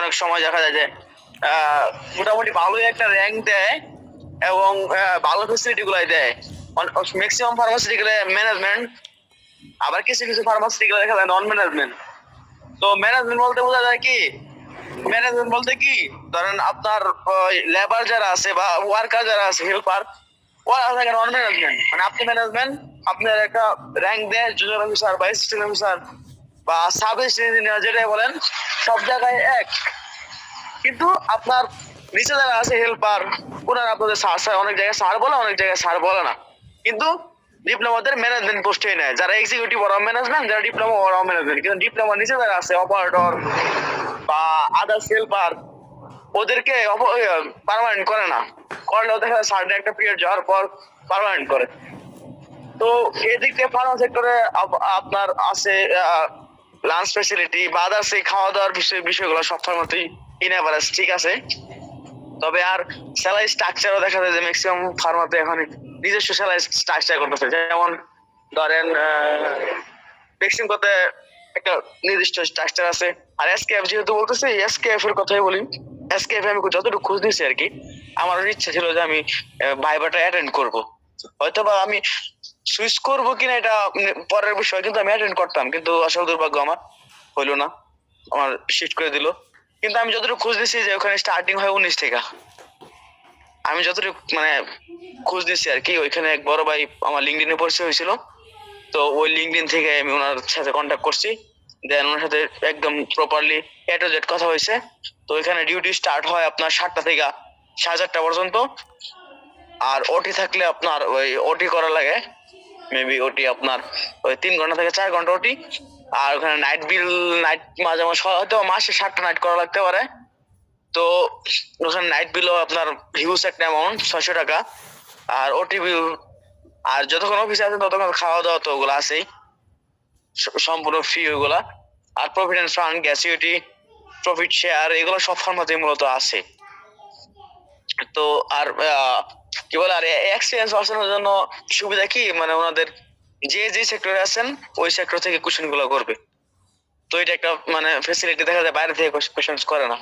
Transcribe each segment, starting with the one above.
অনেক সময় দেখা যায় যে মোটামুটি ভালোই একটা র্যাঙ্ক দেয় এবং ভালো ফেসিলিটি গুলাই দেয়। ম্যাক্সিমাম ফার্মাসিউটিক্যাল ম্যানেজমেন্ট আবার কিছু কিছু ফার্মাসিউটিক্যাল দেখা যায় নন ম্যানেজমেন্ট তো ম্যানেজমেন্ট বলতে বোঝা যায় কি? ম্যানেজমেন্ট বলতে কি? ধরেন আপনার লেবার যারা আছে বা ওয়ার্কার যারা আছে হেল্পার ওরা থাকে নন ম্যানেজমেন্ট মানে আপনি ম্যানেজমেন্ট আপনার একটা র্যাঙ্ক দেয় জুনিয়র অফিসার বা অ্যাসিস্ট্যান্ট অফিসার বা সাব ইঞ্জিনিয়ার যেটাই বলেন, সব জায়গায় এক। কিন্তু আপনার নিচে যারা আছে হেল্পার ওনারা আপনাদের স্যার স্যার অনেক জায়গায় স্যার বলে, অনেক জায়গায় স্যার বলে না। কিন্তু ডিপ্লোমাদের ম্যানেজমেন্ট পোস্টে নেয়। যারা এক্সিকিউটিভ ওরাও ম্যানেজমেন্ট যারা ডিপ্লোমা ওরাও ম্যানেজমেন্ট কিন্তু ডিপ্লোমার নিচে যারা আছে অপারেটর বা আদার্স হেল্পার ওদেরকে পারমানেন্ট করে না। করলেও দেখা যায় সার্টেন একটা পিরিয়ড যাওয়ার পর পারমানেন্ট করে। তো এদিক থেকে ফার্মা সেক্টরে আপনার আছে লাঞ্চ ফেসিলিটি বা আদার্স খাওয়া দাওয়ার বিষয় বিষয়গুলো সব ফার্মাতেই ইন ঠিক আছে? তবে আর স্যালারি স্ট্রাকচারও দেখা যায় যে ম্যাক্সিমাম ফার্মাতে এখন নিজস্ব স্যালারি স্ট্রাকচার করতেছে। যেমন ধরেন ম্যাক্সিমাম করতে একটা নির্দিষ্ট স্ট্রাকচার আছে। আর এসকেএফ যেহেতু বলতেছি এসকেএফ এর কথাই বলি। এসকেএফ আমি যতটুকু খোঁজ নিয়েছি আর কি আমার ইচ্ছা ছিল যে আমি ভাইবাটা অ্যাটেন্ড করব। হয়তো বা আমি সুইচ করব কিনা এটা উম পরের বিষয়, কিন্তু আমি অ্যাটেন্ড করতাম, কিন্তু আসল দুর্ভাগ্য আমার হইল না। আমার শিফট করে দিল। কিন্তু আমি যতটুকু খোঁজ দিছি যে ওখানে স্টার্টিং হয় উনিশ থেকে আমি যতটুকু মানে খোঁজ দিছি আর কি, ওইখানে এক বড় ভাই আমার লিঙ্কডিনে পরিচয় হয়েছিল। তো ওই লিঙ্কডিন থেকে আমি ওনার সাথে কন্ট্যাক্ট করছি। দেন ওনার সাথে একদম প্রপারলি এ টু জেড কথা হয়েছে। তো ওইখানে ডিউটি স্টার্ট হয় আপনার সাতটা থেকে সাড়ে চারটা পর্যন্ত। আর ওটি থাকলে আপনার ওই ওটি করা লাগে। মেবি ওটি আপনার ওই তিন ঘণ্টা থেকে চার ঘণ্টা ওটি আর ওখানে নাইট বিল নাইট মাঝে মাঝে হয়তো মাসে সাতটা নাইট করা লাগতে পারে। তো ওখানে নাইট বিলও আপনার হিউজ একটা অ্যামাউন্ট ছয়শো টাকা। আর ওটি বিল আর যতক্ষণ অফিসে আছেন ততক্ষণ খাওয়া দাওয়া তো ওগুলো আছেই। সম্পূর্ণ ফ্রি ওগুলা। আর and fund gratuity profit share এগুলো সব ফর্মাতে মূলত আছে। তো আর কি বলে আর এক্সপিরিয়েন্স পার্সনের জন্য সুবিধা কি? মানে ওনাদের যে যে সেক্টরে আছেন ওই সেক্টর থেকে কোশ্চেনগুলো করবে। তো এটা একটা মানে ফেসিলিটি দেখা যায় বাইরে থেকে কোশ্চেন করে না।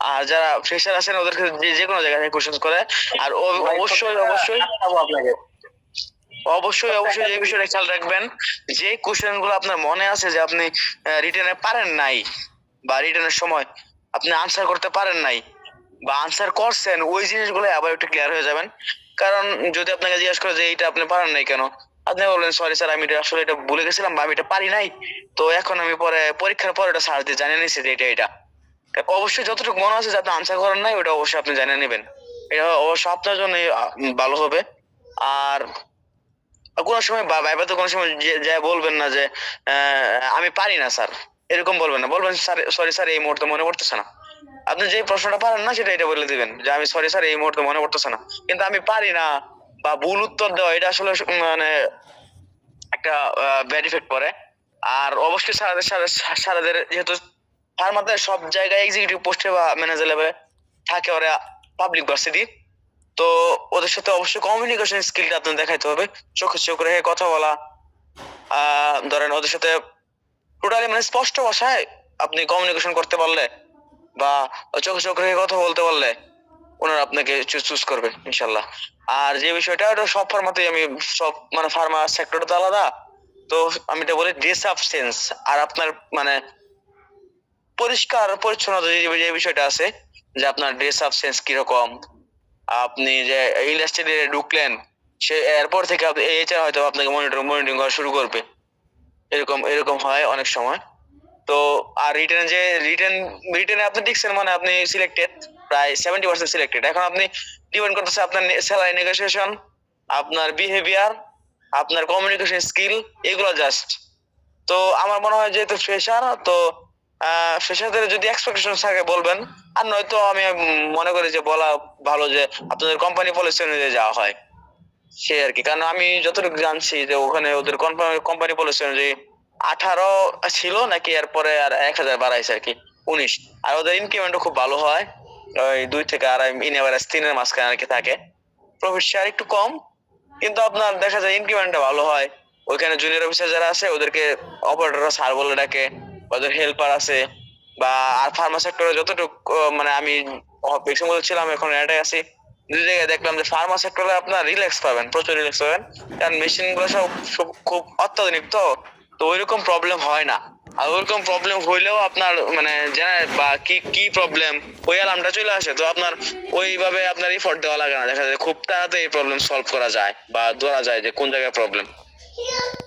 আর যারা ফ্রেশার আছেন ওদেরকে যে যে কোনো জায়গা থেকে কোশ্চেন করে। আর অবশ্যই অবশ্যই আপনাকে। অবশ্যই অবশ্যই এই বিষয়টা খেয়াল রাখবেন। যে কোশ্চেনগুলো আপনার মনে আছে যে আপনি রিটেনে পারেন নাই বা রিটেনের সময় আপনি আনসার করতে পারেন নাই বা আনসার করছেন, ওই জিনিসগুলো আবার একটু ক্লিয়ার হয়ে যাবেন। কারণ যদি আপনাকে জিজ্ঞেস করে যে এইটা আপনি পারেন নাই কেন, আপনি বলবেন সরি স্যার আমি আসলে এটা ভুলে গেছিলাম বা আমি এটা পারি নাই। তো এখন আমি পরে পরীক্ষার পর এটা স্যার দিয়ে জানিয়ে নিছি যে এটা এটা। অবশ্যই যতটুকু মনে আছে যে আপনি আনসার করেন নাই, ওটা অবশ্যই আপনি জানিয়ে নেবেন। এটা অবশ্যই আপনার জন্য ভালো হবে। আর কোনো সময় ভাইবা তো কোনো সময় যা বলবেন না যে আমি পারি না স্যার এরকম বলবেন না। বলবেন স্যার সরি স্যার এই মুহূর্তে মনে পড়তেছে না। আপনি যে প্রশ্নটা পারেন না, সেটা এটা বলে দিবেন যে আমি সরি স্যার এই মুহূর্তে মনে পড়তেছে না। কিন্তু আমি পারি না বা ভুল উত্তর দেওয়া, এটা আসলে মানে একটা ব্যাড ইফেক্ট পড়ে। আর অবশ্যই স্যারদের সারা- স্যারদের যেহেতু ফার্মাতে সব জায়গায় এক্সিকিউটিভ পোস্টে বা ম্যানেজার লেভেলে থাকে ওরা পাবলিক ভার্সিটি তো ওদের সাথে অবশ্যই কমিউনিকেশন স্কিলটা আপনার দেখাইতে হবে। চোখে চোখ রেখে কথা বলা ধরেন ওদের সাথে টোটালি মানে স্পষ্ট ভাষায় আপনি কমিউনিকেশন করতে পারলে বা চোখে চোখ রেখে কথা বলতে পারলে ওনারা আপনাকে চুজ করবে ইনশাল্লাহ আর যে বিষয়টা, ওটা সব ফার্মাতেই আমি সব মানে ফার্মা সেক্টরটা তো আলাদা। তো আমি এটা বলি ড্রেস আপ সেন্স আর আপনার মানে পরিষ্কার, পরিচ্ছন্নতা যে বিষয়টা আছে, যে আপনার ড্রেস আপ সেন্স কীরকম, আপনি যে ইন্ডাস্ট্রিতে ঢুকলেন, সে এরপর থেকে আপনি এইচআর হয়তো আপনাকে মনিটর মনিটরিং করা শুরু করবে। এরকম এরকম হয় অনেক সময়। তো, আর রিটেন যে রিটেন রিটেনে আপনি দেখছেন মানে আপনি সিলেক্টেড প্রায় সেভেন্টি পার্সেন্ট সিলেক্টেড এখন আপনি ডিপেন্ড করতেছে আপনার স্যালারি নেগোসিয়েশন আপনার বিহেভিয়ার আপনার কমিউনিকেশন স্কিল এগুলো জাস্ট তো আমার মনে হয় যেহেতু ফ্রেশার তো ফ্রেশারদের যদি এক্সপেকটেশন থাকে বলবেন, আর নয়তো আমি মনে করি যে বলা ভালো যে আপনাদের কোম্পানি পলিসি অনুযায়ী যাওয়া হয়। সে আর কি। কারণ আমি যতটুকু জানছি যে ওখানে ওদের কোম্পানি পলিসি অনুযায়ী আঠারো ছিল নাকি, এরপরে আর এক হাজার বাড়াইছে আর কি, উনিশ। আর ওদের ইনক্রিমেন্টও খুব ভালো হয়, ওই দুই থেকে আড়াই ইন এভারেজ তিনের মাঝখানে আর কি থাকে। প্রফিট শেয়ার একটু কম, কিন্তু আপনার দেখা যায় ইনক্রিমেন্টটা ভালো হয়। ওইখানে জুনিয়র অফিসার যারা আছে, ওদেরকে অপারেটররা স্যার বলে ডাকে, ওদের হেল্পার আছে, বা আর ফার্মা সেক্টরে যতটুকু মানে আমি বেক্সিমুল ছিলাম, এখন এটাই আছি। দুই জায়গায় দেখলাম যে ফার্মা সেক্টরে আপনার রিল্যাক্স পাবেন, প্রচুর রিল্যাক্স পাবেন। কারণ মেশিনগুলো সব খুব অত্যাধুনিক তো। তো ওইরকম প্রবলেম হয় না। আর ওইরকম প্রবলেম হইলেও আপনার মানে জানা বা কি কি প্রবলেম ওই অ্যালার্মটা চলে আসে। তো আপনার ওইভাবে আপনার এফোর্ট দেওয়া লাগে না। দেখা যায় খুব তাড়াতাড়ি প্রবলেম সলভ করা যায় বা ধরা যায় যে কোন জায়গায় প্রবলেম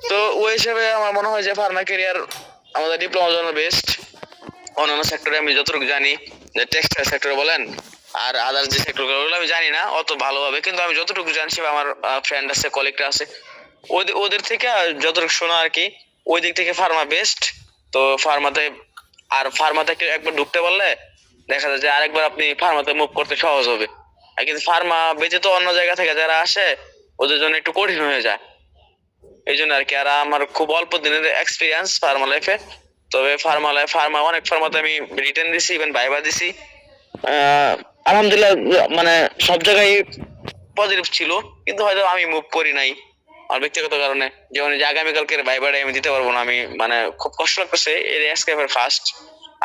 তো ওই হিসেবে আমার মনে হয় যে ফার্মা ক্যারিয়ার আমাদের ডিপ্লোমার জন্য বেস্ট অন্যান্য সেক্টরে আমি যতটুকু জানি, যে টেক্সটাইল সেক্টরে বলেন, আর আদার্স যে সেক্টরগুলো আমি জানি না, অত ভালোভাবে কিন্তু আমি যতটুকু জানছি আমার ফ্রেন্ড আছে কলিগটা আছে, ওদের ওদের থেকে যতটুকু শোনা আর কি ওই দিক থেকে ফার্মা বেস্ট তো ফার্মাতে আর ফার্মাতে একবার ঢুকতে পারলে দেখা যায় যে আরেকবার আপনি ফার্মাতে মুভ করতে সহজ হবে। আর কিন্তু ফার্মা বেঁচে তো অন্য জায়গা থেকে যারা আসে, ওদের জন্য একটু কঠিন হয়ে যায়। এই জন্য আর কি, আর আমার খুব অল্প দিনের এক্সপিরিয়েন্স ফার্মা লাইফে তবে ফার্মা লাইফ ফার্মা অনেক ফার্মাতে আমি রিটার্ন দিছি ইভেন ভাইবা দিছি। আলহামদুলিল্লাহ মানে সব জায়গায় পজিটিভ ছিল, কিন্তু হয়তো আমি মুভ করি নাই। আমার ব্যক্তিগত কারণে, যেমন যে আগামীকালকে ভাইবারে আমি দিতে পারব না, আমি মানে খুব কষ্ট লাগতেছে এর এসকেফের ফার্স্ট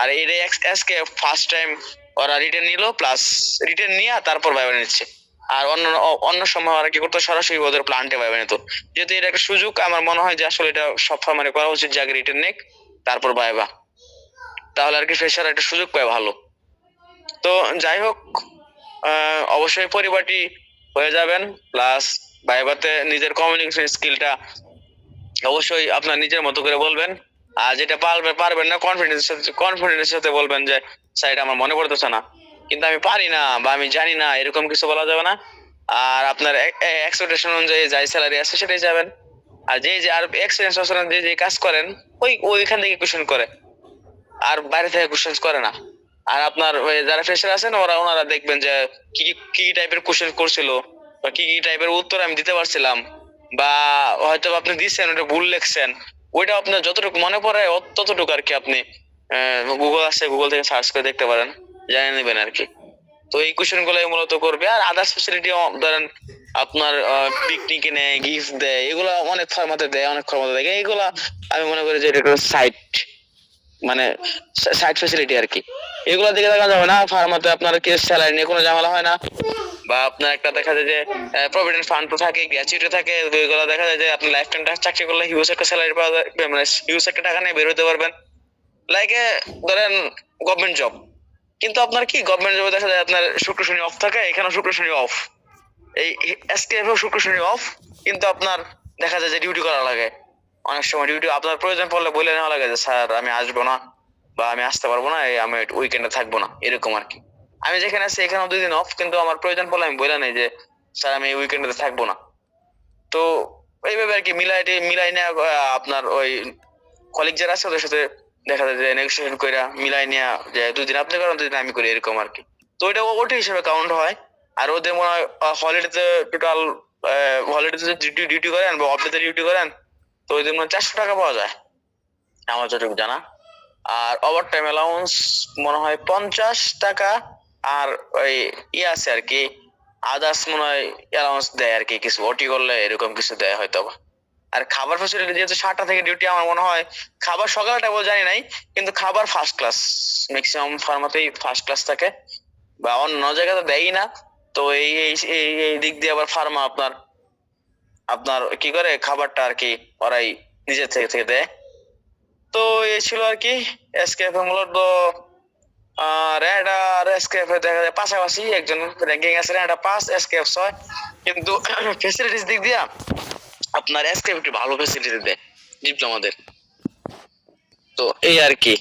আর এর এসকে ফার্স্ট টাইম ওরা রিটার্ন নিল প্লাস রিটার্ন নিয়ে তারপর ভাইবা নিচ্ছে। আর অন্য অন্য সময় ওরা কি করতো, সরাসরি ওদের প্লান্টে ভাইবা নিত। যেহেতু এটা একটা সুযোগ, আমার মনে হয় যে আসলে এটা সব মানে করা উচিত যে আগে রিটার্ন নেক, তারপর ভাইবা তাহলে আর কি ফ্রেশার একটা সুযোগ পায় ভালো। তো যাই হোক অবশ্যই পরিপাটি হয়ে যাবেন প্লাস ভাইবাতে নিজের কমিউনিকেশন স্কিলটা অবশ্যই আপনার নিজের মতো করে বলবেন। আর যেটা পারবে, পারবেন না কনফিডেন্সের সাথে কনফিডেন্সের সাথে বলবেন যে এটা আমার মনে পড়তেছে না। কিন্তু আমি পারি না বা আমি জানি না, এরকম কিছু বলা যাবে না। আর আপনার এক্সপেকটেশন অনুযায়ী যাই স্যালারি আছে সেটাই যাবেন। আর যে যে, আর এক্সপিরিয়েন্স আছে যে যে কাজ করেন, ওই, ওইখান থেকে কোশ্চেন করে। আর বাইরে থেকে কোশ্চেন করে না। আর আপনার যারা ফ্রেশার আছেন, ওরা, ওনারা দেখবেন যে, কি কি টাইপের কোশ্চেন করছিল। বা কি কি টাইপের উত্তর আমি দিতে পারছিলাম, বা হয়তো আপনি দিচ্ছেন, ওটা ভুল লিখছেন, ওইটা আপনার যতটুকু মনে পড়ে ততটুকু আর কি আপনি গুগল আছে গুগল থেকে সার্চ করে দেখতে পারেন জানে নেবেন আর কি। তো এই কোশ্চেন গুলাই মূলত করবে, আর আদার্স ফেসিলিটি ধরেন আপনার পিকনিকে নেয় গিফট দেয়, এগুলো অনেক ফার্মাতে দেয়, অনেক ফার্মাতে দেয় এগুলা আমি মনে করি যে এটা সাইট মানে সাইট ফেসিলিটি আর কি। এগুলো দিকে দেখা যাবে না। ফার্মাতে আপনার কেস স্যালারি নিয়ে কোনো ঝামেলা হয় না। বা আপনার একটা দেখা যায় যে প্রভিডেন্ট ফান্ড তো থাকে গ্র্যাচুইটি থাকে এগুলো দেখা যায় যে আপনি লাইফ টাইম চাকরি করলে হিউজ একটা স্যালারি পাওয়া যায় মানে হিউজ একটা টাকা নিয়ে বের হতে পারবেন। লাইকে ধরেন গভর্নমেন্ট জব কিন্তু আপনার কি? গভর্নমেন্ট জবে দেখা যায় আপনার শুক্র, শনি অফ থাকে এখানে শুক্র, শনি অফ এই এসকেএফ শুক্র, শনি অফ কিন্তু আপনার দেখা যায় যে ডিউটি করা লাগে। অনেক সময় ডিউটি আপনার প্রয়োজন পড়লে বলে নেওয়া লাগে যে, স্যার, আমি আসব না। বা আমি আসতে পারব না আমি উইকেন্ডে থাকব না, এরকম আর কি আমি যেখানে আছি, এখানেও দুই দিন অফ কিন্তু আমার প্রয়োজন পড়লে আমি বলে নেই যে, স্যার, আমি উইকেন্ডে থাকব না। তো এইভাবে আর কি মিলাই মিলাই নেওয়া আপনার ওই কলিগ যারা আছে, ওদের সাথে দেখা যায় যে নেগোসিয়েশন করে মিলাই নেওয়া যে দুদিন আপনি করেন দুদিন আমি করি, এরকম আর কি তো ওইটা ওটি হিসেবে কাউন্ট হয়। আর ওদের মনে হয় হলিডেতে টোটাল হলিডেতে ডিউটি ডিউটি করেন বা অফডেতে ডিউটি করেন, তো ওইদের মনে চারশো টাকা পাওয়া যায়। আমার যতটুকু জানা। আর ওভার টাইম অ্যালাউন্স মনে হয় পঞ্চাশ টাকা, আর ওই ইয়ে আছে আর কি আদার্স মনে হয় অ্যালাউন্স দেয় আর কি, কিছু ওটি করলে এরকম কিছু দেয় হয়তো আর খাবার ফ্যাসিলিটি যেহেতু সাতটা থেকে ডিউটি আমার মনে হয় খাবার সকালটা বল জানি নাই, কিন্তু খাবার ফার্স্ট ক্লাস ম্যাক্সিমাম ফার্মাতেই ফার্স্ট ক্লাস থাকে, বা অন্য জায়গাতে দেয়ই না, তো এই এই দিক দিয়ে আবার ফার্মা আপনার আপনার কি করে খাবারটা আর কি ওরাই নিজের থেকে থেকে দেয়। তো এই ছিল আর কি এসকেএফ মূলত র্যাড আর এসকেএফ দেখা যায় পাশাপাশি একজন র্যাঙ্কিং আছে র্যাড পাঁচ এসকেএফ ছয়। কিন্তু ফেসিলিটিস দিক দিয়া আপনার এসকেএফ একটু ভালো ফেসিলিটি দেয় ডিপ্লোমাদের তো এই আর কি।